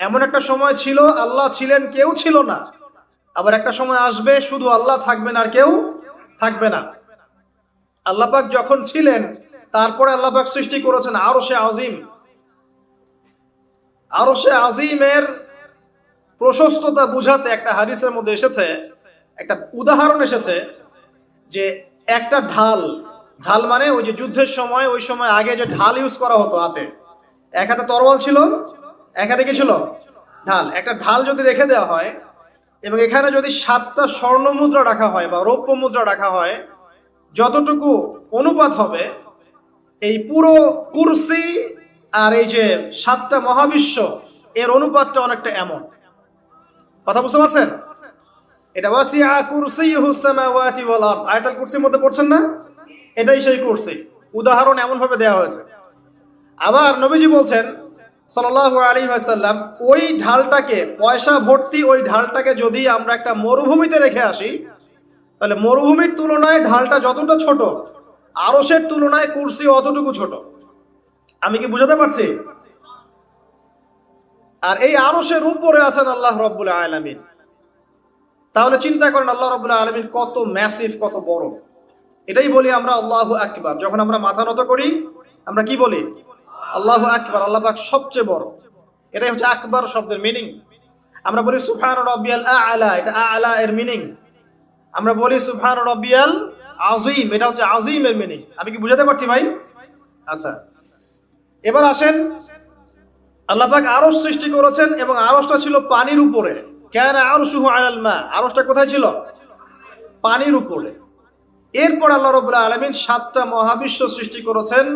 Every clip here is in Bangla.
এমন একটা সময় ছিল, আল্লাহ ছিলেন, কেউ ছিল না। আবার একটা সময় আসবে, শুধু আল্লাহ থাকবেন আর কেউ থাকবে না। আল্লাহ পাক যখন ছিলেন, তারপরে আল্লাহ পাক সৃষ্টি করেছেন আরও সে আজিম। আরও সে আজিমের প্রশস্ততা বুঝাতে একটা হাদিসের মধ্যে এসেছে, একটা উদাহরণ এসেছে যে একটা ঢাল ঢাল মানে ওই যে যুদ্ধের সময়, ওই সময় আগে যে ঢাল ইউজ করা হতো হাতে, এক হাতে তরোয়াল ছিল এক কি ছিল ঢাল। একটা ঢাল যদি রেখে দেওয়া হয়, এবং এখানে যদি সাতটা স্বর্ণ মুদ্রা রাখা হয় বা রৌপ্য মুদ্রা রাখা হয়, যতটুকু অনুপাত হবে, এই পুরো কুরসি আর এই যে সাতটা মহাবিশ্ব, এর অনুপাতটা অনেকটা এমন। কথা বুঝতে পারছেন? এটা ওয়াসিআ কুরসিয়ুহু সামাওয়াতি ওয়াল আরদ। আয়াতুল কুরসির মধ্যে পড়ছেন না? এটাই সেই কুরসি। উদাহরণ এমন ভাবে দেওয়া হয়েছে। আবার নবীজি বলছেন সাল্লাল্লাহু আলাইহি ওয়াসাল্লাম, ওই ঢালটাকে, পয়সা ভর্তি ওই ঢালটাকে যদি আমরা একটা মরুভূমিতে রেখে আসি, তাহলে মরুভূমির তুলনায় ঢালটা যতটা ছোট আরসের তুলনায় কুরসি অতটুকু ছোট। আমি কি বুঝাতে পারছি? আর এই আরসের উপরে আছেন আল্লাহ রব্বুল আলামিন। তাহলে চিন্তা করেন আল্লাহ রব্বুল আলামিন কত ম্যাসিভ কত বড়। এটাই বলি আমরা আল্লাহ আকবার। যখন আমরা মাথা নত করি, আমরা কি বলি? আল্লাহ আকবার আল্লাহবাক সবচেয়ে বড়। এটাই হচ্ছে আকবার শব্দের মিনিং আমরা বলি সুফান আলা, এটা এর মিনিং আমরা বলি সুফান রব্বিয়াল আজিম এটা হচ্ছে আজিমের মিনিং আমি কি বুঝাতে পারছি ভাই? আচ্ছা। এবার আসেন, আল্লাহ পাক আরশ সৃষ্টি করেছেন এবং আরসটা ছিল পানির উপরে। কেন আরশুহু আলাল মা। আরসটা কোথায় ছিল? পানির উপরে। এরপর আল্লাহ রবুল্লাহ আলমিন সাতটা মহাবিশ্ব সৃষ্টি করেছেন।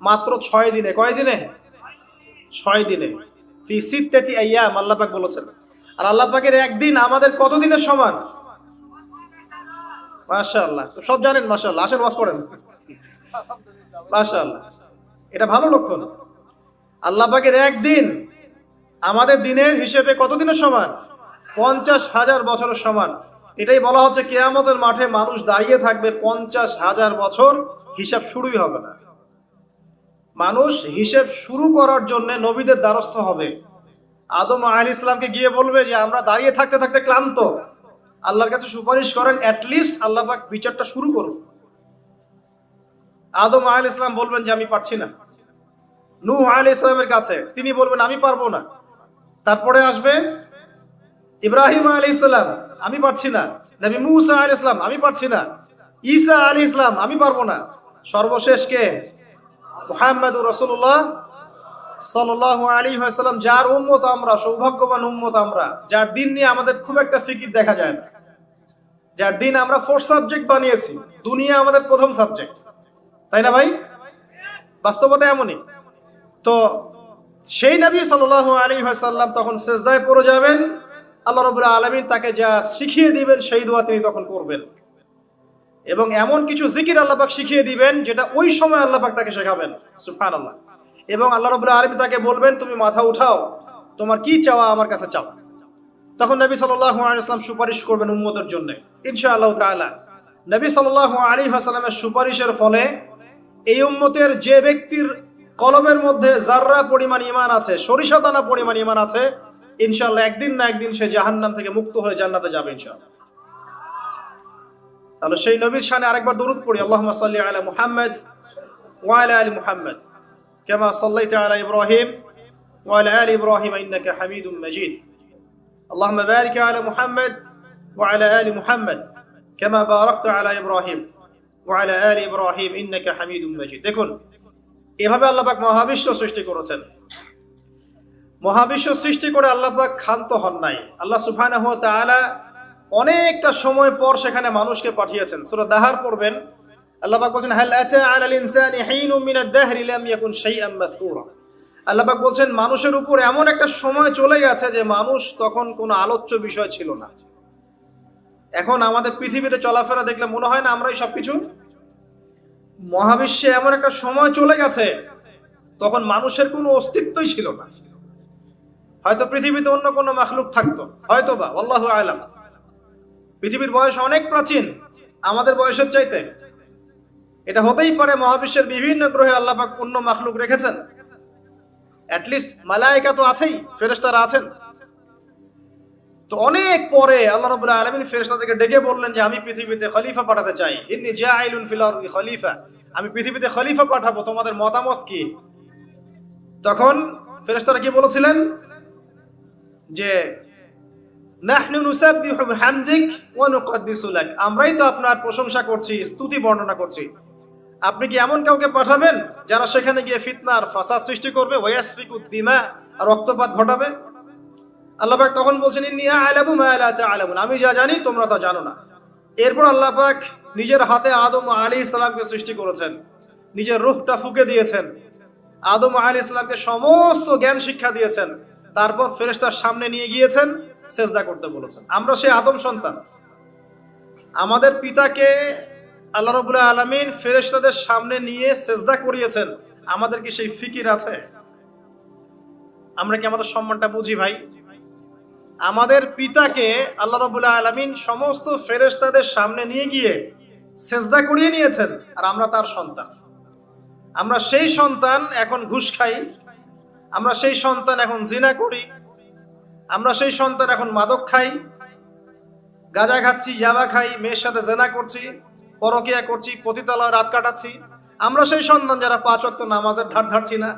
মাত্র ছয় দিনে, কয় দিনে? ছয় দিনে। ফি সিত্তাতি আইয়াম আল্লাহ পাক বলেছেন। আর আল্লাহ পাকের একদিন আমাদের কত দিনের সমান? মাশাআল্লাহ। সব জানেন মাশাআল্লাহ। আসেন, ওয়াজ করেন। মাশাআল্লাহ। এটা ভালো লক্ষণ। আল্লাহ পাকের একদিন আমাদের দিনের হিসেবে কত দিনের সমান? পঞ্চাশ হাজার বছরের সমান। এটাই বলা হচ্ছে কেয়ামতের মাঠে মানুষ দাঁড়িয়ে থাকবে পঞ্চাশ হাজার বছর হিসাব শুরুই হবে না। মানুষ হিসেব শুরু করার জন্য নবীদের দ্বারস্থ হবে। আদম আল ইসলামকে গিয়ে বলবে যে, আমরা দাঁড়িয়ে থাকতে থাকতে ক্লান্ত। আল্লাহর কাছে সুপারিশ করেন অ্যাটলিস্ট আল্লাহ বিচারটা শুরু করুন। আদম আল ইসলাম বলবেন যে, আমি পারছি না। নূহ আল ইসলামের কাছে তিনি বলবেন, আমি পারব না। তারপরে আসবে, ইব্রাহিম আলী ইসলাম আমি পারছি না। নবী মুসা আলী ইসলাম আমি পারছি না। ঈসা আলী ইসলাম আমি পারব না। সর্বশেষ কে? মুহাম্মদ রসুল্লাহ সাল্লাহ আলী সাল্লাম যার উম্মত আমরা, সৌভাগ্যবান উম্মত আমরা, যার দিন নিয়ে আমাদের খুব একটা ফিকির দেখা যায় না। যার দিন আমরা ফোর্থ সাবজেক্ট বানিয়েছি, দুনিয়া আমাদের প্রথম সাবজেক্ট তাই না ভাই? বাস্তবতা এমনই। তো সেই নবী সাল্লাহ আলী সাল্লাম তখন শেষদায় পড়ে যাবেন। আল্লাহ রবুল্লাহ আলমিন তাকে যা শিখিয়ে দিবেন, সেই দোয়া তিনি তখন করবেন। এবং এমন কিছু জিকির আল্লাপাক শিখিয়ে দিবেন যেটা ওই সময় আল্লাপাক তাকে শেখাবেন। সুফান আল্লাহ এবং আল্লাহ রবুল্লাহ আলমী তাকে বলবেন, তুমি মাথা উঠাও। তোমার কি চাওয়া আমার কাছে চাও। তখন নবী সাল্লাম সুপারিশ করবেন উম্মতের জন্য। ইনশা আল্লাহ তালা নবী সাল্লাহ আলী হাসালামের সুপারিশের ফলে এই উম্মতের যে ব্যক্তির কলমের মধ্যে জাররা পরিমাণ ইমান আছে সরিষা দানা পরিমাণ ইমান আছে ইনশাল্লাহ একদিন না একদিন সে জাহান্নাম থেকে মুক্ত হয়ে জান্নাতে যাবে ইনশাল্লাহ তাহলে সেই নবীর শানে আরেকবার দরুদ পড়ি আল্লাহ সাল্লি আলা মুহাম্মদ ওয়ালা আলী মুহাম্মদ কেমা সাল্লাইতে আলা ইব্রাহিম ওয়ালা আলী ইব্রাহিম ইন্নাকা হামিদুম মাজিদ اللهم بارك على محمد وعلى آل محمد كما باركت على إبراهيم وعلى آل إبراهيم إنك حميد مجيد দেখুন এভাবে আল্লাহ পাক মহাবিশ্ব সৃষ্টি করেছেন মহাবিশ্ব সৃষ্টি করে আল্লাহ পাক ক্ষান্ত হন নাই আল্লাহ সুবহানাহু ওয়া তাআলা অনেকটা সময় পর সেখানে মানুষকে পাঠিয়েছেন। সূরা দাহার পড়বেন। আল্লাহবাক বলছেন, হাল আতা আলাল ইনসানি হিনুম মিনাদ দাহরি বলছেন, মানুষের উপর এমন একটা সময় চলে গেছে যে মানুষ তখন কোনো আলোচ্য বিষয় ছিল না। এখন আমাদের পৃথিবীতে চলাফেরা দেখলে মনে হয় না আমরাই সবকিছু? মহাবিশ্বে এমন একটা সময় চলে গেছে, তখন মানুষের কোনো অস্তিত্বই ছিল না। হয়তো পৃথিবীতে অন্য কোনো মাখলুক থাকতো হয়তো বা আল্লাহ আলাম। পৃথিবীর বয়স অনেক প্রাচীন, আমাদের বয়সের চাইতে। এটা হতেই পারে মহাবিশ্বের বিভিন্ন গ্রহে আল্লাপাক অন্য মাখলুক রেখেছেন। মালায়িকা তো আছেই, ফেরেশতারা আছেন। তো অনেক পরে আল্লাহ রাব্বুল আলামিন ফেরেশতাদেরকে ডেকে বললেন যে, আমি পৃথিবীতে খলিফা পাঠাতে চাই। ইন্নী জাইলুন ফিল আরদি খলিফা। আমি পৃথিবীতে খলিফা পাঠাবো, তোমাদের মতামত কি? তখন ফেরেশতারা কি বলেছিলেন? যে আমরাই তো আপনার প্রশংসা করছি, স্তুতি বর্ণনা করছি। আপনি কি এমন কাউকে পাঠাবেন যারা সেখানে গিয়ে ফিতনার ফাসাদ সৃষ্টি করবে? রক্তপাত ঘটাবে। আল্লাপাক তখন বলছেন আমি যা জানি, তোমরা তা জানো না। এরপর আল্লাহ পাক নিজের হাতে আদম আলী ইসলামকে সৃষ্টি করেছেন। নিজের রূহটা ফুকে দিয়েছেন। আদম আলী ইসলামকে সমস্ত জ্ঞান শিক্ষা দিয়েছেন। তারপর ফেরেশতার সামনে নিয়ে গিয়েছেন। সেজদা করতে বলেছেন। আমরা সেই আদম সন্তান। আমাদের পিতাকে আল্লাহ রবুল্লাহ আলমিন ফেরেশতাদের সামনে নিয়ে সেজদা করিয়েছেন। আমাদের কি সেই ফিকির আছে? আমরা কি আমাদের সম্মানটা বুঝি ভাই? আমাদের পিতাকে আল্লাহ রবুল্লাহ আলমিন সমস্ত ফেরেশতাদের সামনে নিয়ে গিয়ে সেজদা করিয়ে নিয়েছেন, আর আমরা তার সন্তান। আমরা সেই সন্তান এখন ঘুষ খাই। আমরা সেই সন্তান এখন জিনা করি। আমরা সেই সন্তান এখন মাদক খাই, গাঁজা খাচ্ছি, ইয়াবা খাই, মেয়ের সাথে জেনা করছি, পরকিয়া করছি পতিতালা রাত কাটাচ্ছি। আমরা সেই সন্তান যারা পাঁচ অক্ট নামাজের ধার ধারছি না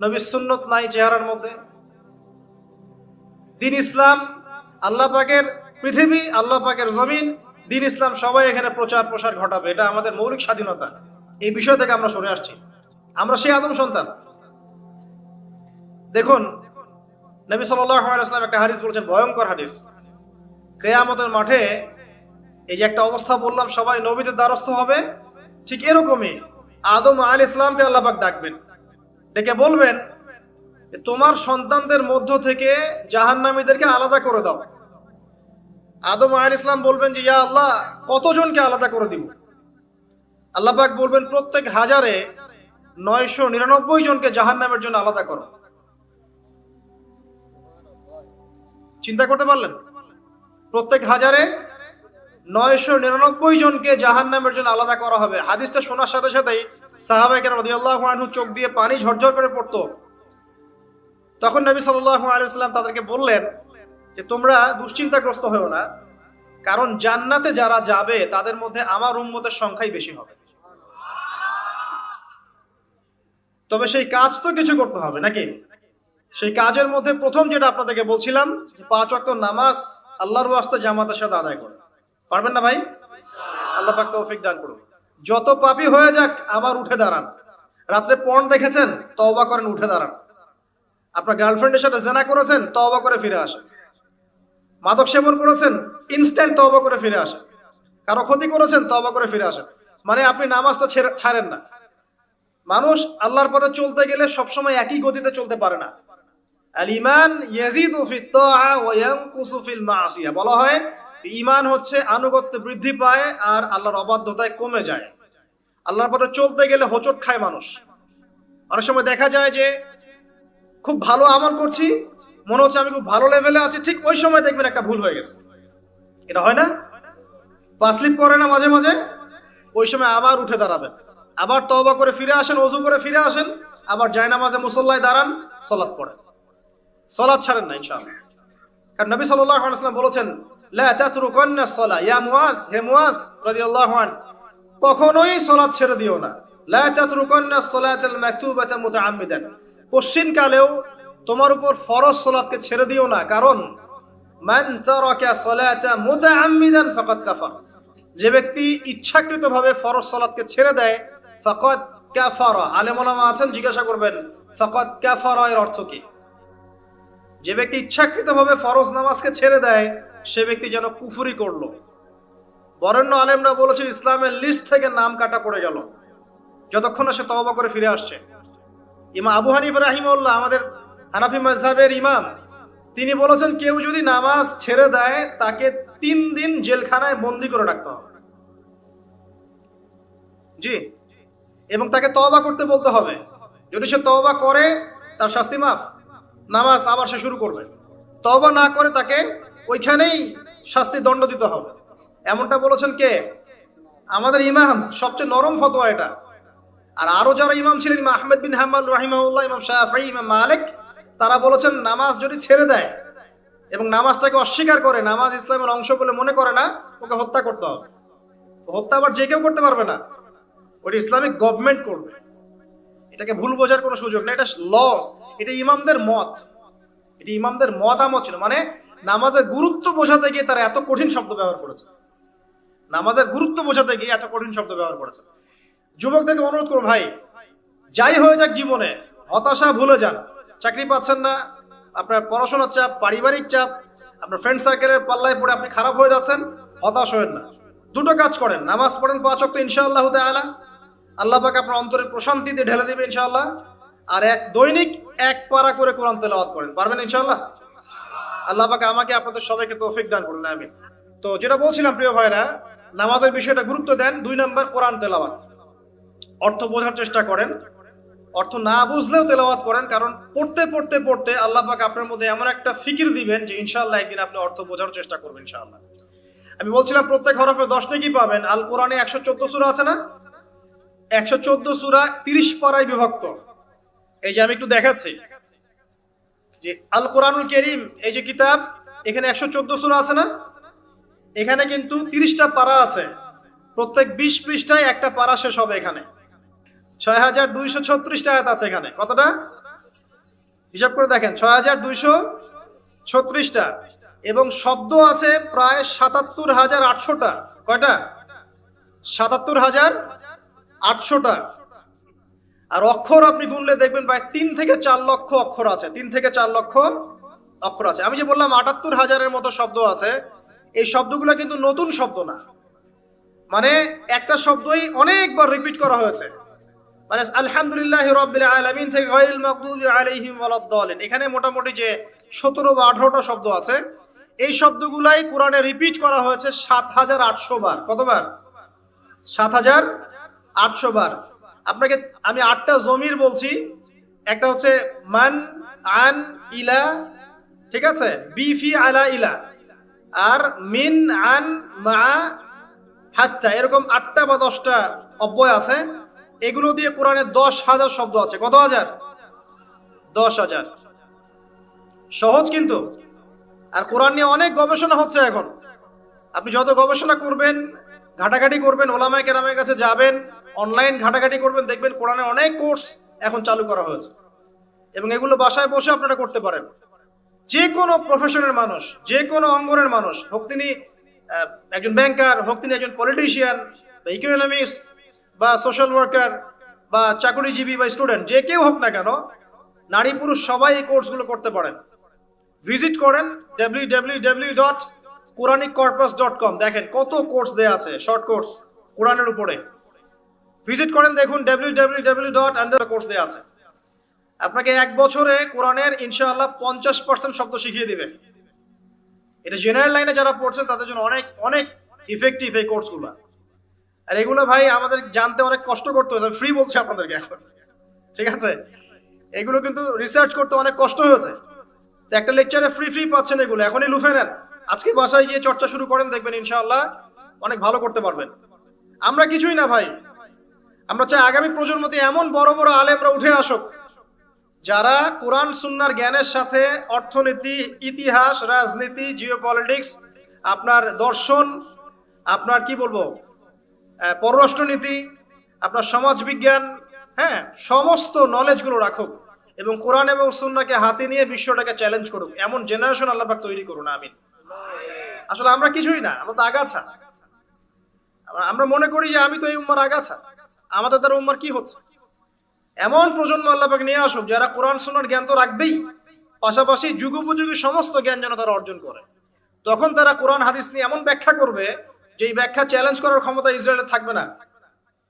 নবী সুন্নত নাই চেহারার মধ্যে। দিন ইসলাম, আল্লাহ পাকের পৃথিবী, আল্লাহ পাকের জমিন, দিন ইসলাম সবাই এখানে প্রচার প্রসার ঘটাবে, এটা আমাদের মৌলিক স্বাধীনতা। এই বিষয় থেকে আমরা সরে আসছি। আমরা সেই আদম সন্তান। দেখুন নবী সাল্লাম একটা হাদিস বলছেন, ভয়ঙ্কর হাদিস। কেয়ামতের মাঠে এই যে একটা অবস্থা বললাম, সবাই নবীদের দ্বারস্থ হবে, ঠিক এরকমই আদম আল ইসলামকে আল্লাপাক ডাকবেন। ডেকে বলবেন তোমার সন্তানদের মধ্য থেকে জাহান্নামীদেরকে আলাদা করে দাও। আদম আল ইসলাম বলবেন যে, ইয়া আল্লাহ, কতজনকে আলাদা করে দিব? আল্লাপাক বলবেন, প্রত্যেক হাজারে নয়শো নিরানব্বই জনকে জাহান্নামের জন্য আলাদা করো। চিন্তা করতে পারলেন? প্রত্যেক হাজারে নয়শো নিরানব্বই জনকে জাহান নামের জন্য আলাদা করা হবে। হাদিসটা শোনার সাথে সাথেই আনহু চোখ দিয়ে পানি ঝরঝর করে পড়তো। তখন নবী আলাইসাল্লাম তাদেরকে বললেন যে, তোমরা দুশ্চিন্তাগ্রস্ত হয়েও না। কারণ জান্নাতে যারা যাবে, তাদের মধ্যে আমার উম্মতের সংখ্যাই বেশি হবে। তবে সেই কাজ তো কিছু করতে হবে, নাকি? সেই কাজের মধ্যে প্রথম যেটা আপনাদেরকে বলছিলাম পাঁচ ওয়াক্ত নামাজ আল্লাহর ওয়াস্তে জামাতের সাথে আদায় করে পারবেন না ভাই? আল্লাহ পাক তৌফিক দান করুন। যত পাপি হয়ে যাক, আবার উঠে দাঁড়ান। রাত্রে পর্ন দেখেছেন? তওবা করেন, উঠে দাঁড়ান। আপনার গার্লফ্রেন্ডের সাথে জেনা করেছেন? তওবা করে ফিরে আসেন। মাদক সেবন করেছেন? ইনস্ট্যান্ট তওবা করে ফিরে আসেন। কারও ক্ষতি করেছেন? তওবা করে ফিরে আসেন। মানে আপনি নামাজটা ছাড়েন না। মানুষ আল্লাহর পথে চলতে গেলে সবসময় একই গতিতে চলতে পারে না। আল ইমান ইয়াজিদু ফিত তাআ ওয়া ইয়ানকুসু ফিল মাসিয়া। বলা হয়, ঈমান হচ্ছে আনুগত্য বৃদ্ধি পায় আর আল্লাহর অবাধ্যতায় কমে যায়। আল্লাহর পথে চলতে গেলে হোঁচট খায় মানুষ। অনেক সময় দেখা যায় যে, খুব ভালো আমল করছি, মনে হচ্ছে আমি খুব ভালো লেভেলে আছি, ঠিক ওই সময় দেখবেন একটা ভুল হয়ে গেছে। এটা হয় না? পা স্লিপ করে না মাঝে মাঝে? ওই সময় আবার উঠে দাঁড়াবেন। আবার তবা করে ফিরে আসেন অজু করে ফিরে আসেন, আবার জায়নামাজে মুসল্লায় দাঁড়ান সলাৎ পড়েন। সলাৎ ছাড়েন না, ইনশাআল্লাহ। কারণ নবী সাল্লাল্লাহু আলাইহি ওয়াসাল্লাম বলেছেন, লা সলা ইয়া হে রাদিয়াল্লাহু আন কখনোই সলাৎ ছেড়ে দিও না। লা তাতরুকান্না সলাতাল মাকতুবাতা মুতাআম্মিদান। কোশ্চিন কালেও তোমার উপর ফরজ সলাতকে ছেড়ে দিও না, কারণ, মান তারাকা সলাতা মুতাআম্মিদান ফাকাদ যে ব্যক্তি ইচ্ছাকৃতভাবে ফরজ সলাতকে ছেড়ে দেয়, ফাকাদ কাফারা। আলেম ওলামা আছেন, জিজ্ঞাসা করবেন, ফাকাদ কাফারা এর অর্থ কি? যে ব্যক্তি ইচ্ছাকৃতভাবে ফরজ নামাজকে ছেড়ে দেয়, সে ব্যক্তি যেন কুফুরি করল। বরেণ্য আলেমরা বলেছে, ইসলামের লিস্ট থেকে নাম কাটা পড়ে গেল। যতক্ষণ সে তওবা করে ফিরে আসছে। ইমা আবু হানিফ রাহিমউল্লাহ আমাদের হানাফি মাজহাবের ইমাম, তিনি বলেছেন, কেউ যদি নামাজ ছেড়ে দেয়, তাকে তিন দিন জেলখানায় বন্দি করে রাখতে হবে। জি। এবং তাকে তওবা করতে বলতে হবে। যদি সে তওবা করে, তার শাস্তি মাফ। নামাজ আবার সে শুরু করবে। তবা না করে তাকে ওইখানেই শাস্তি দণ্ড দিতে হবে। এমনটা বলেছেন কে? আমাদের ইমাম, সবচেয়ে নরম ফতোয়া এটা। আর আরও যারা ইমাম ছিলেন আহমেদ বিন হাম্মাল রাহিমাউল্লাহ ইমাম শাহি ইমাম মালিক, তারা বলেছেন নামাজ যদি ছেড়ে দেয় এবং নামাজটাকে অস্বীকার করে, নামাজ ইসলামের অংশ বলে মনে করে না, ওকে হত্যা করতে হবে। হত্যা আবার যে কেউ করতে পারবে না। ওটা ইসলামিক গভর্নমেন্ট করবে। এটাকে ভুল বোঝার কোনো সুযোগ নেই, এটা লস এটা ইমামদের মত। এটি ইমামদের মতামত ছিল মানে নামাজের গুরুত্ব বোঝাতে গিয়ে তারা এত কঠিন শব্দ ব্যবহার করেছে। নামাজের গুরুত্ব বোঝাতে গিয়ে এত কঠিন শব্দ ব্যবহার করেছে। যুবকদেরকে অনুরোধ করো, ভাই, যাই হয়ে যাক জীবনে, হতাশা ভুলে যান। চাকরি পাচ্ছেন না, আপনার পড়াশোনার চাপ, পারিবারিক চাপ, আপনার ফ্রেন্ড সার্কেলের পাল্লায় পড়ে আপনি খারাপ হয়ে যাচ্ছেন, হতাশ হবেন না। দুটো কাজ করেন, নামাজ পড়েন পাঁচ অক্ট ইনশাআল্লাহ তাআলা আল্লাহ পাক আপনার অন্তরে প্রশান্তিতে ঢেলে দেবে ইনশাআল্লাহ। আর এক দৈনিক এক পারা করে কোরআন তেলাওয়াত করেন। পারবেন ইনশাআল্লাহ? আল্লাহ পাক আমাকে আপনাদের সবাইকে তৌফিক দান করুন, আমিন। তো যেটা বলছিলাম, প্রিয় ভাইরা নামাজের বিষয়টা গুরুত্ব দেন, দুই নম্বর কোরআন তেলাওয়াত। অর্থ বোঝার চেষ্টা করেন। অর্থ না বুঝলেও তেলাওয়াত করেন, কারণ পড়তে পড়তে পড়তে আল্লাহ পাক আপনার মধ্যে এমন একটা ফিকির দিবেন যে ইনশাআল্লাহ একদিন আপনি অর্থ বোঝার চেষ্টা করবেন ইনশাআল্লাহ। আমি বলছিলাম, প্রত্যেক হরফে দশ নাকি পাবেন, আল কোরআনে একশো চোদ্দ সুরা আছে না? একশো চোদ্দ সুরা তিরিশ পাড়ায় বিভক্ত। এই যে আমি একটু দেখাচ্ছি। যে আল কোরআনুল করিম, এই যে কিতাব, এখানে একশো চোদ্দ সুরা আছে না? এখানে কিন্তু তিরিশটা পারা আছে। প্রত্যেক বিশ পৃষ্ঠায় একটা পারা শেষ হবে এখানে। ছয় হাজার দুইশো ছত্রিশটা আয়াত আছে এখানে। কতটা? হিসাব করে দেখেন, ছয় হাজার দুইশো ছত্রিশটা। এবং শব্দ আছে প্রায় সাতাত্তর হাজার আটশোটা। কয়টা? সাতাত্তর হাজার আটশোটা আর অক্ষর আপনি গুনলে দেখবেন ভাই তিন থেকে চার লক্ষ অক্ষর আছে। তিন থেকে চার লক্ষ অক্ষর আছে। আমি যে বললাম আটাত্তর হাজারের মতো শব্দ আছে, এই শব্দগুলো কিন্তু নতুন শব্দ না। মানে একটা শব্দই অনেকবার রিপিট করা হয়েছে। মানে আলহামদুলিল্লাহ আলামিন থেকে এখানে মোটামুটি যে 17 বা 18টা শব্দ আছে, এই শব্দগুলাই কোরআনে রিপিট করা হয়েছে 7800 বার। কতবার? 7800 বার। আপনাকে আমি আটটা জমির বলছি। একটা হচ্ছে মান আন ইলা, ঠিক আছে? বি ফি আলা ইলা। আর মিন আন মা হাত্তা, এরকম আটটা বা দশটা অব্যয় আছে। এগুলো দিয়ে কোরআনে দশ হাজার শব্দ আছে। কত হাজার? দশ হাজার। সহজ কিন্তু। আর কোরআন নিয়ে অনেক গবেষণা হচ্ছে এখন। আপনি যত গবেষণা করবেন, ঘাটাঘাটি করবেন, ওলামায় কেরামের কাছে যাবেন অনলাইন ঘাটাঘাটি করবেন, দেখবেন কোরআনে অনেক কোর্স এখন চালু করা হয়েছে। এবং এগুলো বাসায় বসে আপনারা করতে পারেন। যে কোনো প্রফেশনের মানুষ, যে কোনো অঙ্গনের মানুষ, হোক তিনি একজন ব্যাংকার হোক তিনি একজন পলিটিশিয়ান বা ইকোনমিক্স বা সোশ্যাল ওয়ার্কার বা চাকরিজীবী, বা স্টুডেন্ট যে কেউ হোক না কেন, নারী পুরুষ সবাই এই কোর্সগুলো করতে পারেন। ভিজিট করেন W W W dot quranic corpus dot com দেখেন কত কোর্স দেওয়া আছে শর্ট কোর্স কোরআনের উপরে। ভিজিট করেন দেখুন W W W dot under course দেওয়া আছে। আপনাকে এক বছরে কোরআনের ইনশাআল্লাহ পঞ্চাশ পার্সেন্ট শব্দ শিখিয়ে দিবে। এটা জেনারেল লাইনে যারা পড়ছেন তাদের জন্য অনেক অনেক ইফেক্টিভ এই কোর্সগুলো আর এগুলো ভাই আমাদের জানতে অনেক কষ্ট করতে হয়েছে ফ্রি বলছি আপনাদেরকে এখন। ঠিক আছে? এগুলো কিন্তু রিসার্চ করতে অনেক কষ্ট হয়েছে। তো একটা লেকচারে ফ্রি ফ্রি পাচ্ছেন এগুলো, এখনই লুফে নেন। আজকে বাসায় গিয়ে চর্চা শুরু করেন, দেখবেন ইনশাআল্লাহ অনেক ভালো করতে পারবেন। আমরা কিছুই না ভাই। আমরা চাই আগামী প্রজন্মতে এমন বড় বড় আলেমরা উঠে আসুক, যারা কোরআন, সুন্নার জ্ঞানের সাথে অর্থনীতি, ইতিহাস, রাজনীতি, জিওপলিটিক্স, আপনার দর্শন, আপনার কি বলব পররাষ্ট্রনীতি, আপনার সমাজবিজ্ঞান হ্যাঁ সমস্ত নলেজগুলো রাখুক এবং কোরআন এবং সুন্নাকে হাতে নিয়ে বিশ্বটাকে চ্যালেঞ্জ করুক। এমন জেনারেশন আল্লাপাক তৈরি করুন, আমিন। আসলে আমরা কিছুই না, আমরা তো আগাছা। আমরা মনে করি যে আমি তো এই উম্মার আগাছা। আমাদের দ্বারা উম্মার কি হচ্ছে? এমন প্রজন্ম আল্লাপাক নিয়ে আসুক, যারা কোরআন সুন্নার জ্ঞান তো রাখবেই, পাশাপাশি যুগোপযোগী সমস্ত জ্ঞান যেন তারা অর্জন করে। তখন তারা কোরআন, হাদিস নিয়ে এমন ব্যাখ্যা করবে, যে এই ব্যাখ্যা চ্যালেঞ্জ করার ক্ষমতা ইসরায়েলের থাকবে না।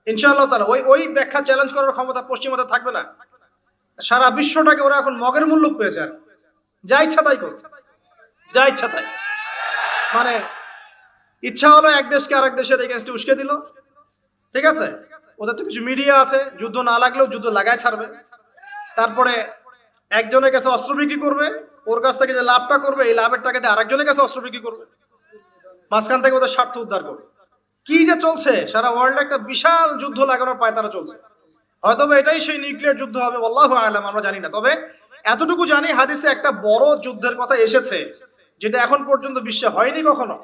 ইনশাআল্লাহ তালা ওই ওই ব্যাখ্যা চ্যালেঞ্জ করার ক্ষমতা পশ্চিমাতে থাকবে না। সারা বিশ্বটাকে ওরা এখন মগের মূল্য পেয়েছে আর। যা ইচ্ছা তাই করছে যা ইচ্ছা তাই। মানে ইচ্ছা হলো এক দেশকে আরেক দেশের এগেনস্টে উস্কে দিল। ঠিক আছে? ওদের তো কিছু মিডিয়া আছে, যুদ্ধ না লাগলেও যুদ্ধ লাগায় ছাড়বে। তারপরে একজনের কাছে অস্ত্র বিক্রি করবে, ওর কাছ থেকে যে লাভটা করবে, এই লাভের টাকা দিয়ে আরেকজনের কাছে অস্ত্র বিক্রি করবে। মাঝখান থেকে ওদের স্বার্থ উদ্ধার করবে। কি যে চলছে, সারা ওয়ার্ল্ডে একটা বিশাল যুদ্ধ লাগানোর পায় তারা চলছে। হয়তো এটাই সেই নিউক্লিয়ার যুদ্ধ হবে আল্লাহ আলাম, আমরা জানি না। তবে এতটুকু জানি, হাদিসে একটা বড় যুদ্ধের কথা এসেছে, যেটা এখন পর্যন্ত বিশ্বে হয়নি কখনো।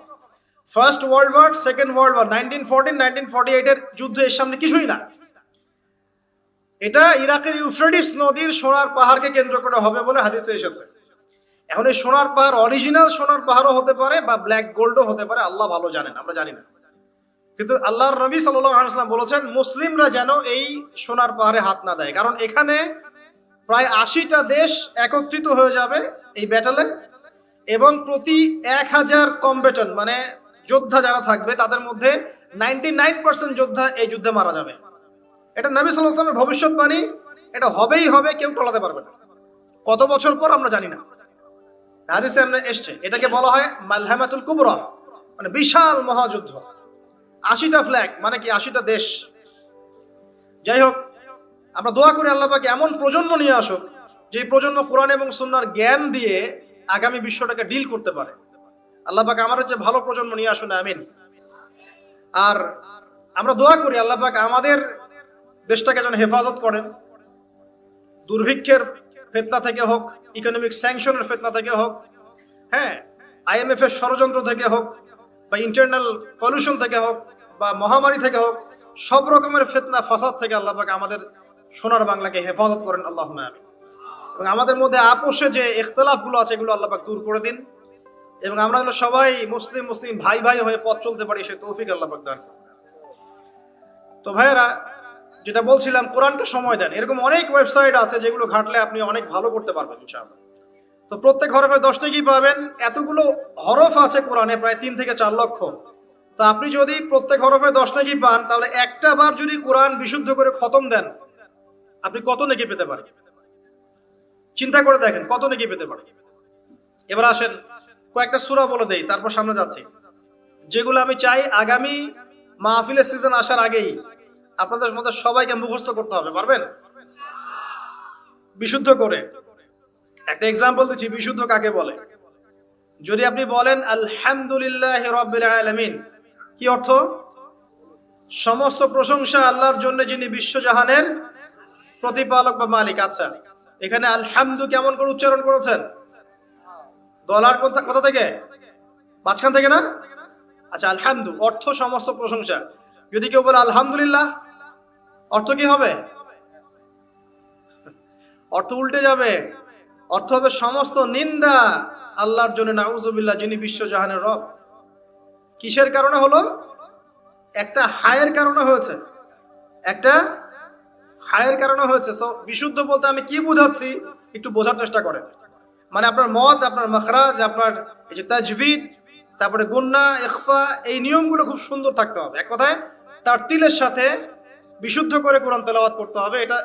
First world war, second world war, nineteen fourteen, nineteen forty এইটের যুদ্ধ এর সামনে কিছুই না। এটা ইরাকের ইউফ্রেডিস নদীর সোনার পাহাড়কে কেন্দ্র করে হবে বলে হাদিসে এসেছে। এখন এই সোনার পাহাড় অরিজিনাল সোনার পাহাড়ও হতে পারে বা ব্ল্যাক গোল্ডও হতে পারে, আল্লাহ ভালো জানেন, আমরা জানি না। কিন্তু আল্লাহর নবী সাল্লাম বলেছেন, মুসলিমরা যেন এই সোনার পাহাড়ে হাত না দেয়। কারণ এখানে প্রায় আশিটা দেশ একত্রিত হয়ে যাবে এই ব্যাটালে এবং প্রতি এক হাজার কম্বেটন মানে যোদ্ধা যারা থাকবে, তাদের মধ্যে নাইনটি নাইন পার্সেন্ট যোদ্ধা এই যুদ্ধে মারা যাবে। এটা নবী সাল্লামের ভবিষ্যৎবাণী। এটা হবেই হবে, কেউ টলাতে পারবে না। কত বছর পর আমরা জানি না। হাদিসে আমরা এসছে, এটাকে বলা হয় মালহামাতুল কুবরা মানে বিশাল মহাযুদ্ধ। আশিটা ফ্ল্যাগ মানে কি আশিটা দেশ। যাই হোক, আমরা দোয়া করি আল্লাহ পাকে এমন প্রজন্ম নিয়ে আসুক যে প্রজন্ম কোরআন এবং সুন্নার জ্ঞান দিয়ে আগামী বিশ্বটাকে ডিল করতে পারে। আল্লাহ পাক আমার হচ্ছে ভালো প্রজন্ম নিয়ে আসুন, আমিন। আর আমরা দোয়া করি আল্লাহ পাক আমাদের দেশটাকে যেন হেফাজত করেন। দুর্ভিক্ষের ফেতনা থেকে হোক ইকোনমিক স্যাংশনের ফেতনা থেকে হোক হ্যাঁ আইএমএফ এর ষড়যন্ত্র থেকে হোক বা ইন্টারনাল পলিউশন থেকে হোক বা মহামারী থেকে হোক, সব রকমের ফেতনা, ফাসাদ থেকে আল্লাহ পাক আমাদের সোনার বাংলাকে হেফাজত করেন আল্লাহ এবং আমাদের মধ্যে আপোষে যে ইখতলাফগুলো আছে, এগুলো আল্লাহ পাক দূর করে দিন। এবং আমরা যেন সবাই মুসলিম মুসলিম ভাই ভাই হয়ে পথ চলতে পারি সে তৌফিক আল্লাহ দান। তো ভাইয়েরা, যেটা বলছিলাম কোরআনকে সময় দেন। এরকম অনেক ওয়েবসাইট আছে যেগুলো ঘাটলে আপনি অনেক ভালো করতে পারবেন, ইনশাআল্লাহ। তো প্রত্যেক হরফে দশ কি পাবেন? এতগুলো হরফ আছে কোরআনে, প্রায় তিন থেকে চার লক্ষ। তো আপনি যদি প্রত্যেক হরফে দশ নাকি পান, তাহলে একটা বার যদি কোরআন বিশুদ্ধ করে খতম দেন, আপনি কত নেকি পেতে পারেন? চিন্তা করে দেখেন, কত নেকি পেতে পারেন? এবার আসেন কয়েকটা সূরা বলে দেই, তারপর সামনে যাচ্ছি। যেগুলো আমি চাই আগামী মাহফিলের সিজন আসার আগেই আপনাদের মধ্যে সবাইকে মুখস্থ করতে হবে, পারবেন? বিশুদ্ধ করে। একটা এক্সাম্পল দিচ্ছি, বিশুদ্ধ কাকে বলে? যদি আপনি বলেন, আলহামদুলিল্লাহ রব্বিল আলামিন কি অর্থ? সমস্ত প্রশংসা আল্লাহর জন্য যিনি বিশ্বজাহানের প্রতিপালক বা মালিক। আচ্ছা এখানে আলহামদু কেমন করে উচ্চারণ করেছেন? গলার কোথা কোথা থেকে? মাঝখান থেকে না? আচ্ছা আলহামদু, অর্থ সমস্ত প্রশংসা। যদি কেউ বলে আলহামদুলিল্লাহ, অর্থ কি হবে? অর্থ উল্টে যাবে। অর্থ হবে সমস্ত নিন্দা আল্লাহর জন্য, নাউজুবিল্লাহ, যিনি বিশ্বজাহানের রব। কিসের কারণে হলো? একটা হায়ের কারণে হয়েছে। একটা হায়ের কারণে হয়েছে। বিশুদ্ধ বলতে আমি কি বুঝাচ্ছি? একটু বোঝার চেষ্টা করেন। মানে আপনার মত আপনার মখরাজ, আপনার এই যে তাজবিদ তারপরে গুন্না, ইখফা, এই নিয়মগুলো খুব সুন্দর থাকতে হবে। এক কথায়, তার তিলের সাথে বিশুদ্ধ করে কোরআন তেলাওয়াত করতে হবে, এটা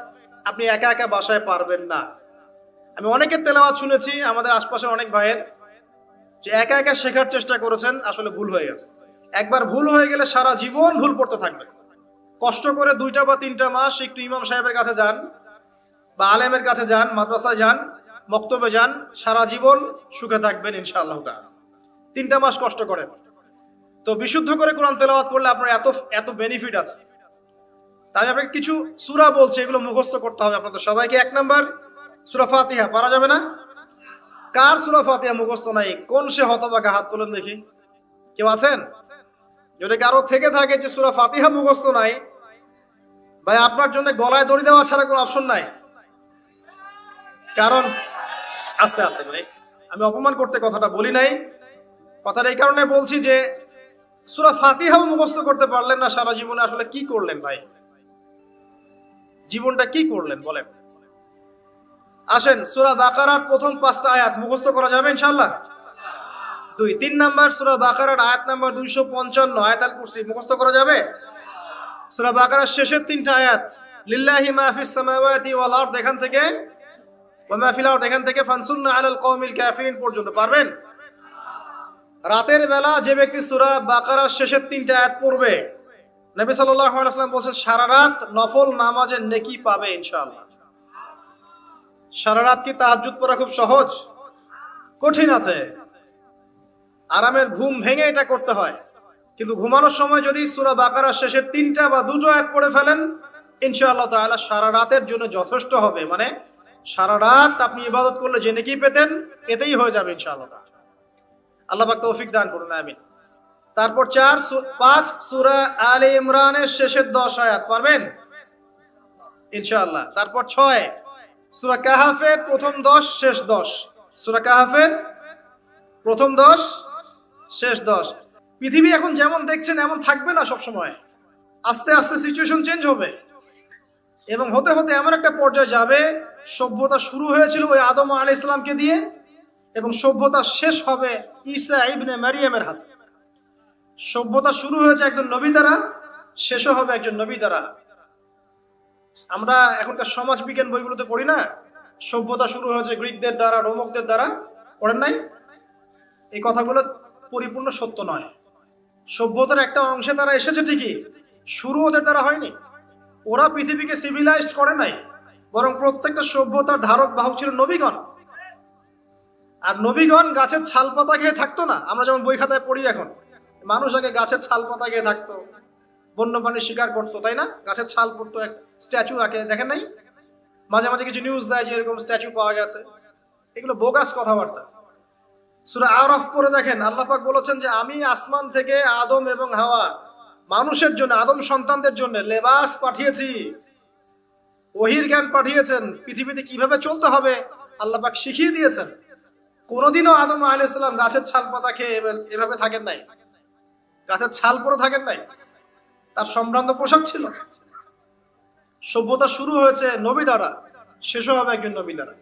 আপনি একা একা বাসায় পারবেন না। আমি অনেকের তেলাওয়াত শুনেছি, আমাদের আশপাশে অনেক ভাইয়ের, যে একা একা শেখার চেষ্টা করেছেন, আসলে ভুল হয়ে গেছে। একবার ভুল হয়ে গেলে সারা জীবন ভুল পড়তে থাকবে। কষ্ট করে দুইটা বা তিনটা মাস একটু ইমাম সাহেবের কাছে যান, বা আলেমের কাছে যান, মাদ্রাসায় যান বক্তব্যে যান, সারা জীবন সুখে থাকবেন ইনশাআল্লাহ তাআলা। তিনটা মাস কষ্ট করেন তো বিশুদ্ধ করে কোরআন তেলাওয়াত করলে আপনার এত এত বেনিফিট আছে। তাই আমি আপনাকে কিছু সুরা বলছে, এগুলো মুখস্থ করতে হবে আপনাদের সবাইকে। এক নাম্বার, সুরা ফাতিহা, পারা যাবে না? কার সুরা ফাতিহা মুখস্থ নাই? কোন সে হতবাগা হাত তোলেন দেখি। কেউ আছেন? যদি কারও থেকে থাকে যে সূরা ফাতিহা মুখস্থ নাই, ভাই আপনার জন্য গলায় দড়ি দেওয়া ছাড়া কোনো অপশন নাই। কারণ, আস্তে আস্তে ভাই আমি অপমান করতে কথাটা বলি নাই। কথাটা এই কারণে বলছি যে, সুরা ফাতিহাও মুখস্থ করতে পারলেন না সারা জীবনে। আসলে কি করলেন ভাই? জীবনটা কি করলেন, বলেন? আসেন, সুরা বাকারার প্রথম পাঁচটা আয়াত মুখস্থ করা যাবে ইনশাল্লাহ দুই, তিন নাম্বার, সুরা বাকারার আয়াত নাম্বার দুইশো পঞ্চান্ন, আয়াত আল কুরসি মুখস্থ করা যাবে? সুরা বাকারার শেষের তিনটা আয়াত, লিল্লাহি মাহফিস সামাওয়াতি ওয়াল আরদ, এখান থেকে এখান থেকে ফানসুন্না আলাল কওমিল কাফিরিন পর্যন্ত, পারবেন? রাতের বেলা যে ব্যক্তি সুরা বাকারার শেষের তিনটা আয়াত পড়বে, নবী ওয়াসাল্লাম বলছেন, সারা রাত নফল নামাজের নেকি পাবে ইনশাআল্লাহ। সারা রাত কি তাহাজ্জুদ পড়া খুব সহজ? কঠিন আছে। আরামের ঘুম ভেঙে এটা করতে হয়। কিন্তু ঘুমানোর সময় যদি সুরা বাকারার শেষের তিনটা বা দুটো আয়াত পড়ে ফেলেন, ইনশাআল্লাহ তাআলা সারা রাতের জন্য যথেষ্ট হবে। মানে সারা রাত আপনি ইবাদত করলে যে নাকি পেতেন, এতেই হয়ে যাবে ইনশাআল্লাহ। আল্লাহ পাক তৌফিক দান করুন, আমিন। তারপর চার পাঁচ সূরা আলে ইমরানের শেষের দশ আয়াত, পারবেন? ইনশাআল্লাহ। তারপর ছয়, সূরা কাহাফের প্রথম দশ, শেষ দশ। সূরা কাহাফের প্রথম দশ, শেষ দশ। পৃথিবী এখন যেমন দেখছেন, এমন থাকবে না সব সময় আস্তে আস্তে সিচুয়েশন চেঞ্জ হবে। এবং হতে হতে এমন একটা পর্যায়ে যাবে, সভ্যতা শুরু হয়েছিল ওই আদম আলী ইসলামকে দিয়ে এবং সভ্যতা শেষ হবে ঈসা ইবনে মারিয়ামের হাতে। সভ্যতা শুরু হয়েছে একজন নবী দ্বারা, শেষও হবে একজন নবী দ্বারা। আমরা এখনকার সমাজ বিজ্ঞান বইগুলোতে পড়ি না? সভ্যতা শুরু হয়েছে গ্রিকদের দ্বারা, রোমকদের দ্বারা। পড়েন নাই? এই কথাগুলো পরিপূর্ণ সত্য নয়। সভ্যতার একটা অংশে তারা এসেছে ঠিকই, শুরু ওদের দ্বারা হয়নি। ওরা পৃথিবীকে সিভিলাইজড করে নাই, বরং প্রত্যেকটা সভ্যতার ধারক বাহক ছিল নবীগণ। আর নবীগণ গাছের ছাল পাতা খেয়ে থাকতো না, আমরা যেমন বই খাতায় পড়ি এখন, মানুষ আগে গাছের ছাল পাতা খেয়ে থাকতো বন্যপ্রাণী শিকার করতো, তাই না? গাছের ছাল পড়তো, এক স্ট্যাচু আঁকে, দেখেন নাই? মাঝে মাঝে কিছু নিউজ দেয় যে এরকম স্ট্যাচু পাওয়া গেছে। এগুলো বোগাস কথাবার্তা। সুরা আরফ পরে দেখেন, আল্লাহ পাক বলেছেন যে, আমি আসমান থেকে আদম এবং হাওয়া মানুষের জন্য, আদম সন্তানদের জন্য লেবাস পাঠিয়েছি। ওহির জ্ঞান পাঠিয়েছেন, পৃথিবীতে কীভাবে চলতে হবে, আল্লাহ পাক শিখিয়ে দিয়েছেন। কোনোদিনও আদম আলাইসাল্লাম গাছের ছাল পাতা খেয়ে এভাবে থাকেন নাই। গাছের ছাল পরে থাকেন নাই। তার সম্ভ্রান্ত পোশাক ছিল। সভ্যতা শুরু হয়েছে নবী দ্বারা, শেষও হবে একজন নবী দ্বারা।